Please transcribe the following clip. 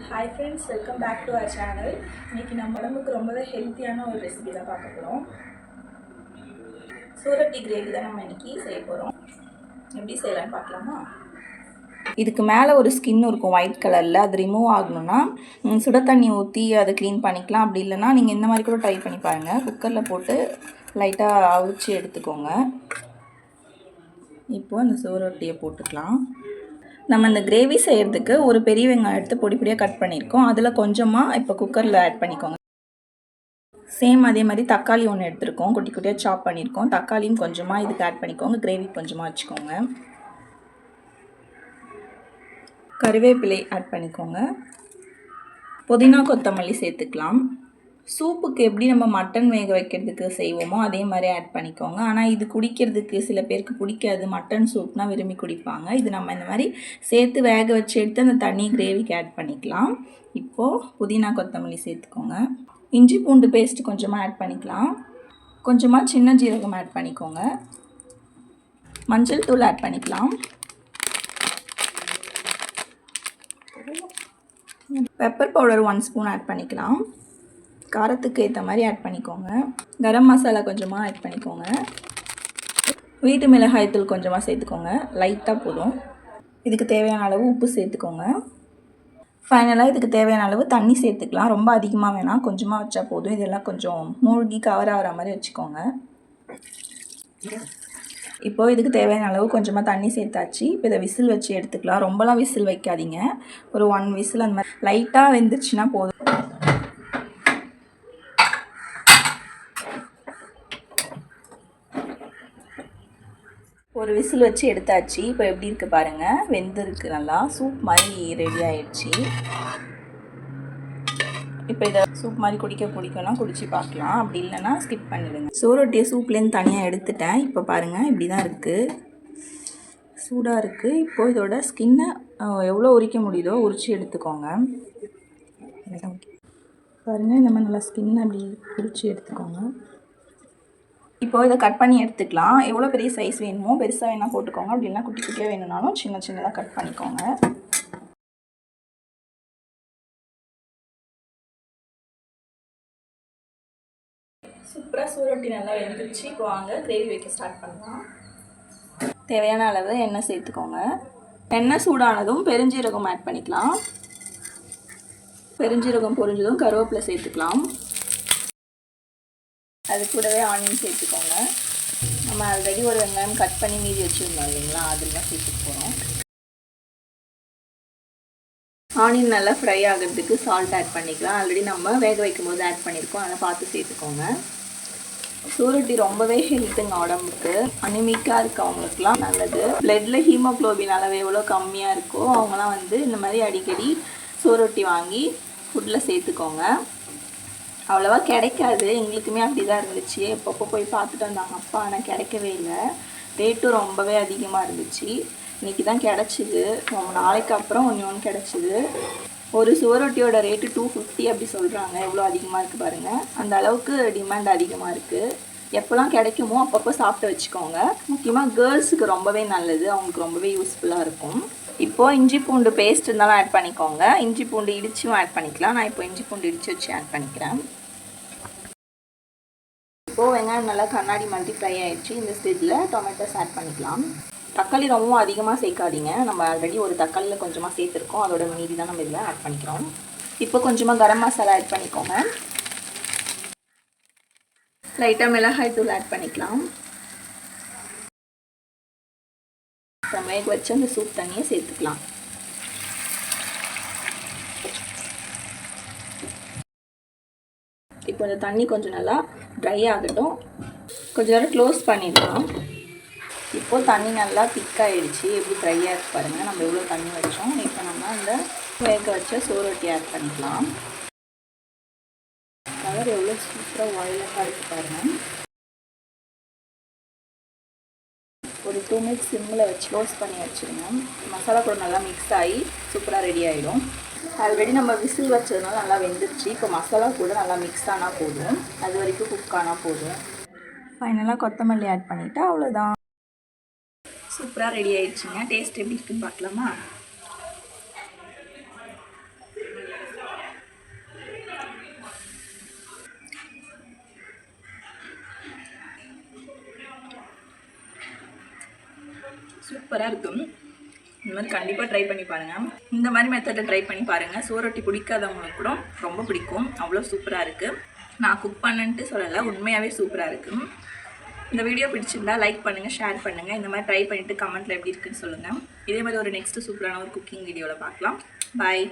Hi friends welcome back to our channel இன்றைக்கி நம்ம உடம்புக்கு ரொம்பவே ஹெல்த்தியான ஒரு ரெசிபி தான் பார்க்க போகிறோம் சூரட்டி கிரேவி தான் நம்ம இன்னைக்கு செய்ய போகிறோம் எப்படி செய்யலாம்னு பார்க்கலாமா? இதுக்கு மேலே ஒரு ஸ்கின் இருக்கும் ஒயிட் கலரில் அது ரிமூவ் ஆகணும்னா சுட தண்ணி ஊற்றி அதை க்ளீன் பண்ணிக்கலாம். அப்படி இல்லைன்னா நீங்கள் இந்த மாதிரி கூட ட்ரை பண்ணி பாருங்கள் குக்கரில் போட்டு லைட்டாக அவிச்சு எடுத்துக்கோங்க. இப்போது அந்த சோரொட்டியை போட்டுக்கலாம். நம்ம இந்த கிரேவி செய்கிறதுக்கு ஒரு பெரிய வெங்காயம் எடுத்து பொடி பொடியாக கட் பண்ணியிருக்கோம். அதில் கொஞ்சமாக இப்போ குக்கரில் ஆட் பண்ணிக்கோங்க. சேம் அதே மாதிரி தக்காளி ஒன்று எடுத்திருக்கோம். குட்டி குட்டியாக சாப் பண்ணியிருக்கோம். தக்காளியும் கொஞ்சமாக இதுக்கு ஆட் பண்ணிக்கோங்க. கிரேவி கொஞ்சமாக வச்சுக்கோங்க. கருவேப்பிலை ஆட் பண்ணிக்கோங்க. புதினா கொத்தமல்லி சேர்த்துக்கலாம். சூப்புக்கு எப்படி நம்ம மட்டன் வேக வைக்கிறதுக்கு செய்வோமோ அதே மாதிரி ஆட் பண்ணிக்கோங்க. ஆனால் இது குடிக்கிறதுக்கு சில பேருக்கு பிடிக்காது. மட்டன் சூப்னால் விரும்பி குடிப்பாங்க. இது நம்ம இந்த மாதிரி சேர்த்து வேக வச்சு எடுத்து அந்த தண்ணி கிரேவிக்கு ஆட் பண்ணிக்கலாம். இப்போது புதினா கொத்தமல்லி சேர்த்துக்கோங்க. இஞ்சி பூண்டு பேஸ்ட் கொஞ்சமாக ஆட் பண்ணிக்கலாம். கொஞ்சமாக சின்ன ஜீரகம் ஆட் பண்ணிக்கோங்க. மஞ்சள் தூள் ஆட் பண்ணிக்கலாம். Pepper powder one spoon add பண்ணிக்கலாம். காரத்துக்கு ஏற்ற மாதிரி ஆட் பண்ணிக்கோங்க. கரம் மசாலா கொஞ்சமாக ஆட் பண்ணிக்கோங்க. வீட்டு மிளகாய் தூள் கொஞ்சமாக சேர்த்துக்கோங்க. லைட்டாக போதும். இதுக்கு தேவையான அளவு உப்பு சேர்த்துக்கோங்க. ஃபைனலாக இதுக்கு தேவையான அளவு தண்ணி சேர்த்துக்கலாம். ரொம்ப அதிகமாக வேணாம். கொஞ்சமாக வச்சா போதும். இதெல்லாம் கொஞ்சம் மூழ்கி கவர் ஆகிற மாதிரி வச்சுக்கோங்க. இப்போது இதுக்கு தேவையான அளவு கொஞ்சமாக தண்ணி சேர்த்தாச்சு. இப்போ இதை விசில் வச்சு எடுத்துக்கலாம். ரொம்பலாம் விசில் வைக்காதீங்க. ஒரு ஒன் விசில் அந்த மாதிரி. லைட்டாக வெந்துருச்சுன்னா போதும். ஒரு விசில் வச்சு எடுத்தாச்சு. இப்போ எப்படி இருக்கு பாருங்க. வெந்திருக்கு நல்லா. சூப் மாதிரி ரெடி ஆயிடுச்சு. இப்போ இதை சூப் மாதிரி குடிக்க பிடிக்கும்னா குடிச்சு பார்க்கலாம். அப்படி இல்லைன்னா ஸ்கிப் பண்ணிடுங்க. சோரொட்டியை சூப்லேருந்து தனியாக எடுத்துட்டேன். இப்போ பாருங்கள் இப்படி தான் இருக்குது சூடாக இருக்குது இப்போ இதோட ஸ்கின்னை எவ்வளோ உரிக்க முடியுதோ உரிச்சு எடுத்துக்கோங்க. பாருங்கள் இந்த மாதிரி நல்லா ஸ்கின்னை அப்படி உரிச்சு எடுத்துக்கோங்க. இப்போ இதை கட் பண்ணி எடுத்துக்கலாம். எவ்வளோ பெரிய சைஸ் வேணுமோ பெருசாக வேணால் போட்டுக்கோங்க. அப்படி இல்லைனா குட்டி குட்டியாக வேணும்னாலும் சின்ன சின்னதாக கட் பண்ணிக்கோங்க. சூப்பராக சூரொட்டி நல்லா வெந்துருச்சு. இப்போ வாங்க கிரேவி வைக்க ஸ்டார்ட் பண்ணலாம். தேவையான அளவு எண்ணெய் சேர்த்துக்கோங்க. எண்ணெய் சூடானதும் பெருஞ்சீரகம் ஆட் பண்ணிக்கலாம். பெருஞ்சீரகம் பொரிஞ்சதும் கருவேப்பிலை சேர்த்துக்கலாம். கூடவே ஆனியன் சேர்த்துக்கோங்க. நம்ம ஆல்ரெடி ஒரு வெங்காயம் கட் பண்ணி மீதி வச்சுருந்தோம் இல்லைங்களா? அதெல்லாம் சேர்த்துக்க போகிறோம் ஆனியன் நல்லா ஃப்ரை ஆகிறதுக்கு சால்ட் ஆட் பண்ணிக்கலாம். ஆல்ரெடி நம்ம வேக வைக்கும் போது ஆட் பண்ணியிருக்கோம் அதை பார்த்து சேர்த்துக்கோங்க. சூரட்டி ரொம்பவே ஹெல்த்துங்க உடம்புக்கு. அனிமிக்காக இருக்கவங்களுக்குலாம் நல்லது. பிளட்டில் ஹீமோக்ளோபின் அளவு எவ்வளோ கம்மியாக இருக்கோ அவங்களாம் வந்து இந்த மாதிரி அடிக்கடி சூரொட்டி வாங்கி ஃபுட்டில் சேர்த்துக்கோங்க. அவ்வளோவா கிடைக்காது. எங்களுக்குமே அப்படி தான் இருந்துச்சு. எப்பப்போ போய் பார்த்துட்டு வந்தாங்க. அப்பா ஆனால் கிடைக்கவே இல்லை. ரேட்டும் ரொம்பவே அதிகமாக இருந்துச்சு. இன்றைக்கி தான் கிடச்சிது. ரொம்ப நாளைக்கு அப்புறம் ஒன்று ஒன்று கிடச்சிது. ஒரு சுவரொட்டியோட ரேட்டு டூ ஃபிஃப்டி அப்படி சொல்கிறாங்க எவ்வளோ அதிகமாக இருக்குது பாருங்கள் அந்த அளவுக்கு டிமாண்ட் அதிகமாக இருக்குது எப்போல்லாம் கிடைக்குமோ அப்பப்போ சாப்பிட்டு வச்சுக்கோங்க. முக்கியமாக கேர்ள்ஸுக்கு ரொம்பவே நல்லது. அவங்களுக்கு ரொம்பவே யூஸ்ஃபுல்லாக இருக்கும். இப்போது இஞ்சி பூண்டு பேஸ்ட் இருந்தாலும் ஆட் பண்ணிக்கோங்க. இஞ்சி பூண்டு இடிச்சும் ஆட் பண்ணிக்கலாம். நான் இப்போ இஞ்சி பூண்டு இடித்து வச்சு ஆட் பண்ணிக்கிறேன். இப்போது வெங்காயம் நல்லா கண்ணாடி மாதிரி ஃப்ரை ஆகிடுச்சு இந்த ஸ்டேஜில் டொமேட்டோஸ் ஆட் பண்ணிக்கலாம். தக்காளி ரொம்பவும் அதிகமாக சேர்க்காதீங்க. நம்ம ஆல்ரெடி ஒரு தக்காளியில் கொஞ்சமாக சேர்த்துருக்கோம். அதோட மீதி தான் நம்ம இதில் ஆட் பண்ணிக்கிறோம். இப்போ கொஞ்சமாக கரம் மசாலா ஆட் பண்ணிக்கோங்க. லைட்டாக மிளகாய் தூள் ஆட் பண்ணிக்கலாம். அப்புறம் வேக வச்சு அந்த சூப் தண்ணியை சேர்த்துக்கலாம். இப்போ இந்த தண்ணி கொஞ்சம் நல்லா ட்ரை ஆகட்டும். கொஞ்சம் நேரம் க்ளோஸ் பண்ணிடலாம். இப்போது தண்ணி நல்லா திக்காகிடுச்சு எப்படி ட்ரையாக இருக்கு பாருங்கள் நம்ம எவ்வளோ தண்ணி வச்சோம். இப்போ நம்ம அந்த வேக வச்ச சோரொட்டி ஆட் பண்ணிக்கலாம். கலர் எவ்வளோ சூப்பராக ஒயிலாக இருக்குது பாருங்கள் ஒரு டூ மினிட்ஸ் சிம்மில் வச்சு க்ளோஸ் பண்ணி வச்சுருங்க. மசாலா கூட நல்லா மிக்ஸ் ஆகி சூப்பராக ரெடி ஆகிடும் ஆல்ரெடி நம்ம விசில் வச்சதுனால நல்லா வெந்துருச்சு. இப்போ மசாலா கூட நல்லா மிக்ஸ் ஆனால் போதும். அது வரைக்கும் குக் ஆனால் போதும். ஃபைனலாக கொத்தமல்லி ஆட் பண்ணிவிட்டு அவ்வளோதான் சூப்பராக ரெடி ஆயிடுச்சுங்க. டேஸ்ட் எப்படி இருக்குன்னு பார்க்கலாமா? சூப்பராக இருக்கும். இந்த மாதிரி கண்டிப்பாக ட்ரை பண்ணி பாருங்கள் இந்த மாதிரி மெத்தடில் ட்ரை பண்ணி பாருங்கள் சோரொட்டி பிடிக்காதவங்களுக்கு கூட ரொம்ப பிடிக்கும். அவ்வளோ சூப்பராக இருக்குது நான் குக் பண்ணன்ட்டு சொல்லலை. உண்மையாகவே சூப்பராக இருக்கும் இந்த வீடியோ பிடிச்சிருந்தா லைக் பண்ணுங்கள் ஷேர் பண்ணுங்கள் இந்த மாதிரி ட்ரை பண்ணிவிட்டு கமெண்ட்டில் எப்படி இருக்குன்னு சொல்லுங்கள் இதே மாதிரி ஒரு நெக்ஸ்ட்டு சூப்பரான ஒரு குக்கிங் வீடியோவில் பார்க்கலாம். பாய்